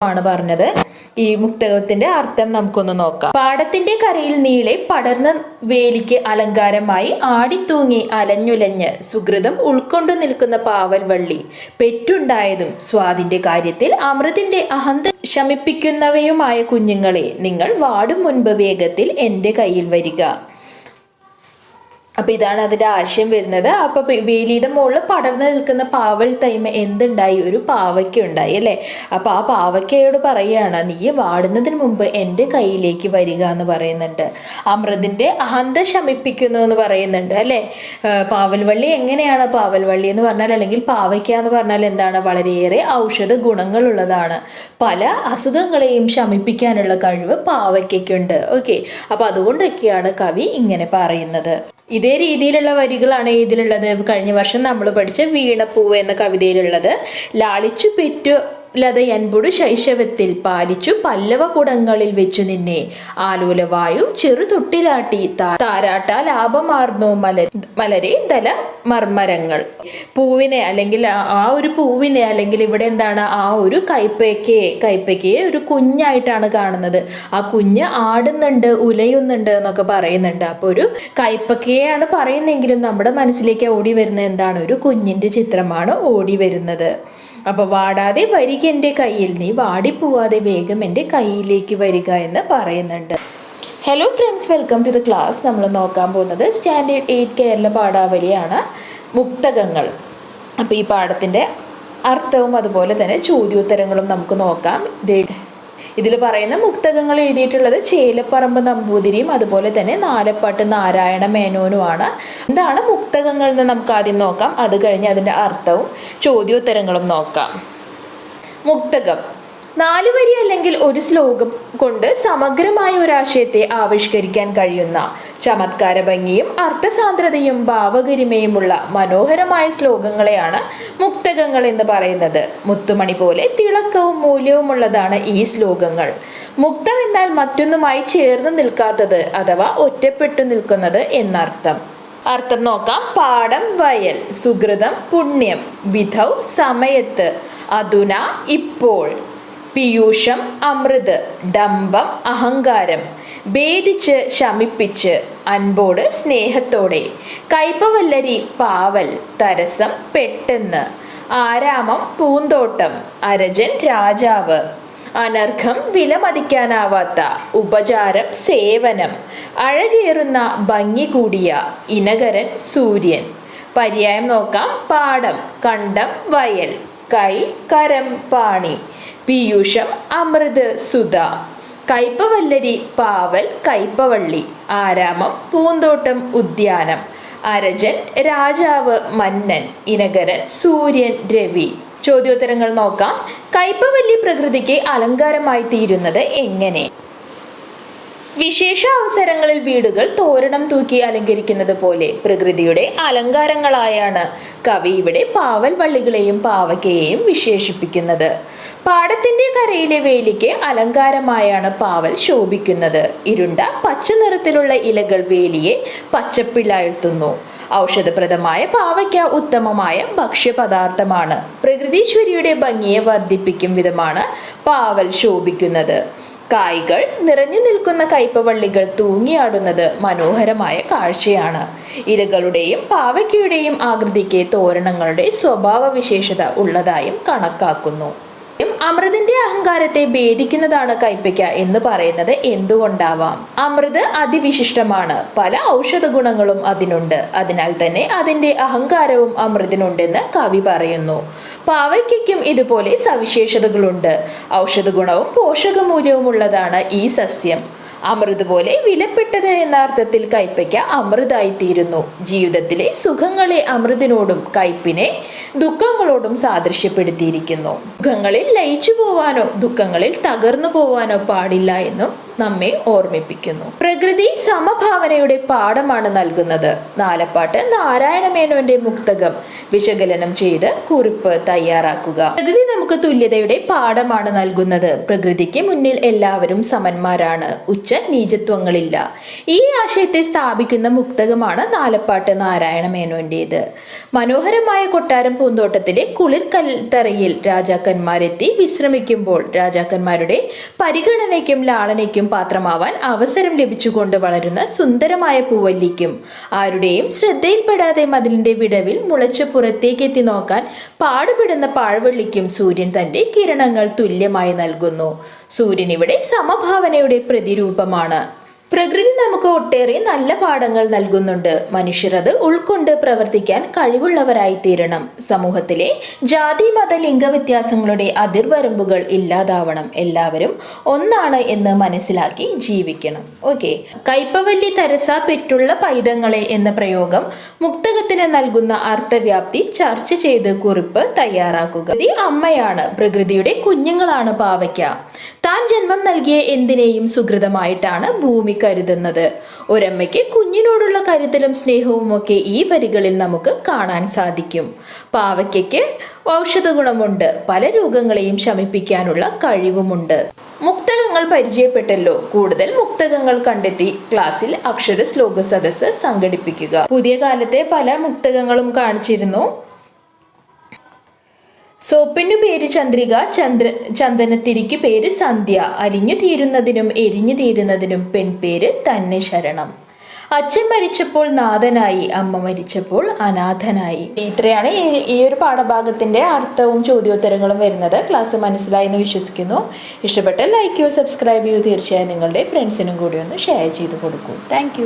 ആണ് പറഞ്ഞത്. ഈ മുക്തകത്തിന്റെ അർത്ഥം നമുക്കൊന്ന് നോക്കാം. പാടത്തിന്റെ കരയിൽ നീളെ പടർന്ന വേലിക്ക് അലങ്കാരമായി ആടിത്തൂങ്ങി അലഞ്ഞുലഞ്ഞ് സുഹൃതം ഉൾക്കൊണ്ടു നിൽക്കുന്ന പാവൽ വള്ളി പെറ്റുണ്ടായതും സ്വാദിന്റെ കാര്യത്തിൽ അമൃതിന്റെ അഹന്ത ശമിപ്പിക്കുന്നവയുമായ കുഞ്ഞുങ്ങളെ നിങ്ങൾ വാടും മുൻപ് വേഗത്തിൽ എന്റെ കയ്യിൽ വരിക. അപ്പൊ ഇതാണ് അതിന്റെ ആശയം വരുന്നത്. അപ്പൊ പെ- വേലിയുടെ മുകളിൽ പടർന്നു നിൽക്കുന്ന പാവൽ തൈമ എന്തുണ്ടായി? ഒരു പാവയ്ക്ക ഉണ്ടായി അല്ലേ? അപ്പൊ ആ പാവയ്ക്കയോട് പറയാണ് നീ വാടുന്നതിന് മുമ്പ് എന്റെ കയ്യിലേക്ക് വരിക എന്ന് പറയുന്നുണ്ട്. അമൃതിന്റെ അഹന്ത ശമിപ്പിക്കുന്നു എന്ന് പറയുന്നുണ്ട് അല്ലേ? പാവൽവള്ളി എങ്ങനെയാണ് പാവൽവള്ളി എന്ന് പറഞ്ഞാൽ അല്ലെങ്കിൽ പാവയ്ക്ക എന്ന് പറഞ്ഞാൽ എന്താണ്? വളരെയേറെ ഔഷധ ഗുണങ്ങളുള്ളതാണ്. പല അസുഖങ്ങളെയും ശമിപ്പിക്കാനുള്ള കഴിവ് പാവയ്ക്കുണ്ട് ഓക്കെ. അപ്പൊ അതുകൊണ്ടൊക്കെയാണ് കവി ഇങ്ങനെ പറയുന്നത്. ഇതേ രീതിയിലുള്ള വരികളാണ് ഇതിലുള്ളത്. കഴിഞ്ഞ വർഷം നമ്മൾ പഠിച്ച വീണപ്പൂവ് എന്ന കവിതയിലുള്ളത്. ലാളിച്ചു പെറ്റു ലത എൻപുടു ശൈശവത്തിൽ പാലിച്ചു പല്ലവ കുടങ്ങളിൽ വെച്ചു നിന്നെ. ആലോലവായു ചെറുതൊട്ടിലാട്ടി താരാട്ട ലാഭമാർന്നു മല മലരെ ദല മർമരങ്ങൾ പൂവിനെ അല്ലെങ്കിൽ ആ- ഒരു പൂവിനെ അല്ലെങ്കിൽ ഇവിടെ എന്താണ് ആ ഒരു കൈപ്പയ്ക്കയെ കൈപ്പയ്ക്കയെ ഒരു കുഞ്ഞായിട്ടാണ് കാണുന്നത്. ആ കുഞ്ഞ് ആടുന്നുണ്ട് ഉലയുന്നുണ്ട് എന്നൊക്കെ പറയുന്നുണ്ട്. അപ്പോൾ ഒരു കൈപ്പക്കയാണ് പറയുന്നെങ്കിലും നമ്മുടെ മനസ്സിലേക്ക് ഓടി വരുന്നത് എന്താണ്? ഒരു കുഞ്ഞിന്റെ ചിത്രമാണ് ഓടി വരുന്നത്. അപ്പോൾ വാടാതെ വരിക എന്റെ കയ്യിൽ നീ വാടിപ്പോവാതെ വേഗം എന്റെ കയ്യിലേക്ക് വരിക എന്ന് പറയുന്നുണ്ട്. Hello friends welcome to the class നമ്മൾ നോക്കാൻ പോകുന്നത് സ്റ്റാൻഡേർഡ് എയ്റ്റ് കേരള പാഠാവലിയാണ് മുക്തകങ്ങൾ. അപ്പോൾ ഈ പാഠത്തിന്റെ അർത്ഥവും അതുപോലെ തന്നെ ചോദ്യോത്തരങ്ങളും നമുക്ക് നോക്കാം. ഇത് ഇതിൽ പറയുന്ന മുക്തകങ്ങൾ എഴുതിയിട്ടുള്ളത് ചേലപ്പറമ്പ് നമ്പൂതിരിയും അതുപോലെ തന്നെ നാലപ്പാട്ട് നാരായണ മേനോനുമാണ് എന്താണ് മുക്തകങ്ങൾ എന്ന് നമുക്ക് ആദ്യം നോക്കാം. അത് കഴിഞ്ഞ് അതിന്റെ അർത്ഥവും ചോദ്യോത്തരങ്ങളും നോക്കാം. മുക്തകം. നാലുവരി അല്ലെങ്കിൽ ഒരു ശ്ലോകം കൊണ്ട് സമഗ്രമായ ഒരാശയത്തെ ആവിഷ്കരിക്കാൻ കഴിയുന്ന ചമത്കാര ഭംഗിയും അർത്ഥസാന്ദ്രതയും ഭാവഗരിമയുമുള്ള മനോഹരമായ ശ്ലോകങ്ങളെയാണ് മുക്തകങ്ങൾ എന്ന് പറയുന്നത്. മുത്തുമണി പോലെ തിളക്കവും മൂല്യവുമുള്ളതാണ് ഈ ശ്ലോകങ്ങൾ. മുക്തം എന്നാൽ മറ്റൊന്നുമായി ചേർന്ന് നിൽക്കാത്തത് അഥവാ ഒറ്റപ്പെട്ടു നിൽക്കുന്നത് എന്നർത്ഥം. അർത്ഥം നോക്കാം. പാടം വയൽ സുഹൃതം പുണ്യം വിധൗ സമയത്ത് അതുന ഇപ്പോൾ പീയൂഷം അമൃത് ഡംബം അഹങ്കാരം ഭേദിച്ച് ശമിപ്പിച്ച് അൻപോട് സ്നേഹത്തോടെ കൈപ്പവല്ലരി പാവൽ തരസം പെട്ടെന്ന് ആരാമം പൂന്തോട്ടം അരജൻ രാജാവ് അനർഘം വിലമതിക്കാനാവാത്ത ഉപചാരം സേവനം അഴകേറുന്ന ഭംഗി കൂടിയ ഇനകരൻ സൂര്യൻ. പര്യായം നോക്കാം. പാടം കണ്ടം വയൽ കൈ കരം പാണി. പീയൂഷം അമൃത് സുധ. കൈപ്പവല്ലരി പാവൽ കൈപ്പവള്ളി. ആരാമം പൂന്തോട്ടം ഉദ്യാനം. അരജൻ രാജാവ് മന്നൻ. ഇനകരൻ സൂര്യൻ രവി. ചോദ്യോത്തരങ്ങൾ നോക്കാം. കൈപ്പവല്ലി പ്രകൃതിക്ക് അലങ്കാരമായി തീരുന്നത് എങ്ങനെ? വിശേഷ അവസരങ്ങളിൽ വീടുകൾ തോരണം തൂക്കി അലങ്കരിക്കുന്നത് പോലെ പ്രകൃതിയുടെ അലങ്കാരങ്ങളായാണ് കവി ഇവിടെ പാവൽ വള്ളികളെയും പാവയ്ക്കയെയും വിശേഷിപ്പിക്കുന്നത്. പാടത്തിന്റെ കരയിലെ വേലിക്ക് അലങ്കാരമായാണ് പാവൽ ശോഭിക്കുന്നത്. ഇരുണ്ട പച്ച നിറത്തിലുള്ള ഇലകൾ വേലിയെ പച്ചപ്പിള്ളാഴ്ത്തുന്നു ഔഷധപ്രദമായ പാവയ്ക്ക ഉത്തമമായ ഭക്ഷ്യപദാർത്ഥമാണ്. പ്രകൃതീശ്വരിയുടെ ഭംഗിയെ വർദ്ധിപ്പിക്കും വിധമാണ് പാവൽ ശോഭിക്കുന്നത്. കായ്കൾ നിറഞ്ഞു നിൽക്കുന്ന കയ്പവള്ളികൾ തൂങ്ങിയാടുന്നത് മനോഹരമായ കാഴ്ചയാണ്. ഇരകളുടെയും പാവയ്ക്കയുടെയും ആകൃതിക്ക് തോരണങ്ങളുടെ സ്വഭാവവിശേഷത ഉള്ളതായും കണക്കാക്കുന്നു. അമൃതിന്റെ അഹങ്കാരത്തെ ഭേദിക്കുന്നതാണ് കൈപ്പയ്ക്ക എന്ന് പറയുന്നത് എന്തുകൊണ്ടാവാം? അമൃത് അതിവിശിഷ്ടമാണ്. പല ഔഷധ ഗുണങ്ങളും അതിനുണ്ട്. അതിനാൽ തന്നെ അതിന്റെ അഹങ്കാരവും അമൃതിനുണ്ടെന്ന് കവി പറയുന്നു. പാവയ്ക്കും ഇതുപോലെ സവിശേഷതകളുണ്ട്. ഔഷധ ഗുണവും പോഷകമൂല്യവും ഉള്ളതാണ് ഈ സസ്യം. അമൃത് പോലെ വിലപ്പെട്ടത് എന്ന അർത്ഥത്തിൽ കൈപ്പയ്ക്ക അമൃതായിത്തീരുന്നു. ജീവിതത്തിലെ സുഖങ്ങളെ അമൃതിനോടും കയ്പിനെ ദുഃഖങ്ങളോടും സാദൃശ്യപ്പെടുത്തിയിരിക്കുന്നു. സുഖങ്ങളിൽ ലയിച്ചു പോവാനോ ദുഃഖങ്ങളിൽ തകർന്നു പോവാനോ പാടില്ല എന്നും നമ്മെ ഓർമ്മിപ്പിക്കുന്നു. പ്രകൃതി സമഭാവനയുടെ പാഠമാണ് നൽകുന്നത്. നാലപ്പാട്ട് നാരായണ മേനോന്റെ മുക്തകം വിശകലനം ചെയ്ത് കുറിപ്പ് തയ്യാറാക്കുക. നമുക്ക് തുല്യതയുടെ പാഠമാണ് നൽകുന്നത്. പ്രകൃതിക്ക് മുന്നിൽ എല്ലാവരും സമന്മാരാണ്. ഉച്ച നീചത്വങ്ങളില്ല. ഈ ആശയത്തെ സ്ഥാപിക്കുന്ന മുക്തകമാണ് നാലപ്പാട്ട് നാരായണ മേനോന്റേത്. മനോഹരമായ കൊട്ടാരം പൂന്തോട്ടത്തിലെ കുളിർ കൽത്തറയിൽ രാജാക്കന്മാരെത്തി വിശ്രമിക്കുമ്പോൾ രാജാക്കന്മാരുടെ പരിഗണനയ്ക്കും ലാളനയ്ക്കും പാത്രമാവാൻ അവസരം ലഭിച്ചുകൊണ്ട് വളരുന്ന സുന്ദരമായ പൂവല്ലിക്കും ആരുടെയും ശ്രദ്ധയിൽപ്പെടാതെ മതിലിന്റെ വിടവിൽ മുളച്ച് പുറത്തേക്കെത്തി നോക്കാൻ പാടുപെടുന്ന പാഴ്വള്ളിക്കും സൂര്യൻ തന്റെ കിരണങ്ങൾ തുല്യമായി നൽകുന്നു. സൂര്യൻ ഇവിടെ സമഭാവനയുടെ പ്രതിരൂപമാണ്. പ്രകൃതി നമുക്ക് ഒട്ടേറെ നല്ല പാഠങ്ങൾ നൽകുന്നുണ്ട്. മനുഷ്യർ അത് ഉൾക്കൊണ്ട് പ്രവർത്തിക്കാൻ കഴിവുള്ളവരായി തീരണം സമൂഹത്തിലെ ജാതി മത ലിംഗ വ്യത്യാസങ്ങളുടെ അതിർവരമ്പുകൾ ഇല്ലാതാവണം. എല്ലാവരും ഒന്നാണ് എന്ന് മനസ്സിലാക്കി ജീവിക്കണം. ഓക്കെ. കൈപ്പവല്ലി തരസ പെറ്റുള്ള പൈതങ്ങളെ എന്ന പ്രയോഗം മുക്തകത്തിന് നൽകുന്ന അർത്ഥവ്യാപ്തി ചർച്ച ചെയ്ത് കുറിപ്പ് തയ്യാറാക്കുക. ഇത് അമ്മയാണ് പ്രകൃതിയുടെ കുഞ്ഞുങ്ങളാണ് പാവയ്ക്ക. താൻ ജന്മം നൽകിയ എന്തിനേയും സുഹൃതമായിട്ടാണ് ഭൂമി കരുതുന്നത്. ഒരമ്മയ്ക്ക് കുഞ്ഞിനോടുള്ള കരുതലും സ്നേഹവും ഒക്കെ ഈ വരികളിൽ നമുക്ക് കാണാൻ സാധിക്കും. പാവയ്ക്കയ്ക്ക് ഔഷധ ഗുണമുണ്ട് പല രോഗങ്ങളെയും ശമിപ്പിക്കാനുള്ള കഴിവുമുണ്ട്. മുക്തകങ്ങൾ പരിചയപ്പെട്ടല്ലോ? കൂടുതൽ മുക്തകങ്ങൾ കണ്ടെത്തി ക്ലാസ്സിൽ അക്ഷര ശ്ലോക സദസ്സ് സംഘടിപ്പിക്കുക. പുതിയ കാലത്തെ പല മുക്തകങ്ങളും കാണിച്ചിരുന്നു. സോപ്പിനു പേര് ചന്ദ്രിക ചന്ദ്ര ചന്ദനത്തിരിക്ക് പേര് സന്ധ്യ. അരിഞ്ഞു തീരുന്നതിനും എരിഞ്ഞു തീരുന്നതിനും പെൺപേര് തന്നെ ശരണം. അച്ഛൻ മരിച്ചപ്പോൾ നാഥനായി അമ്മ മരിച്ചപ്പോൾ അനാഥനായി. ഇത്രയാണ് ഈ ഒരു പാഠഭാഗത്തിന്റെ അർത്ഥവും ചോദ്യോത്തരങ്ങളും വരുന്നത്. ക്ലാസ് മനസ്സിലായി എന്ന് വിശ്വസിക്കുന്നു. ഇഷ്ടപ്പെട്ട ലൈക്ക് ചെയ്യൂ സബ്സ്ക്രൈബ് ചെയ്യൂ. തീർച്ചയായും നിങ്ങളുടെ ഫ്രണ്ട്സിനും കൂടി ഒന്ന് ഷെയർ ചെയ്ത് കൊടുക്കൂ. താങ്ക്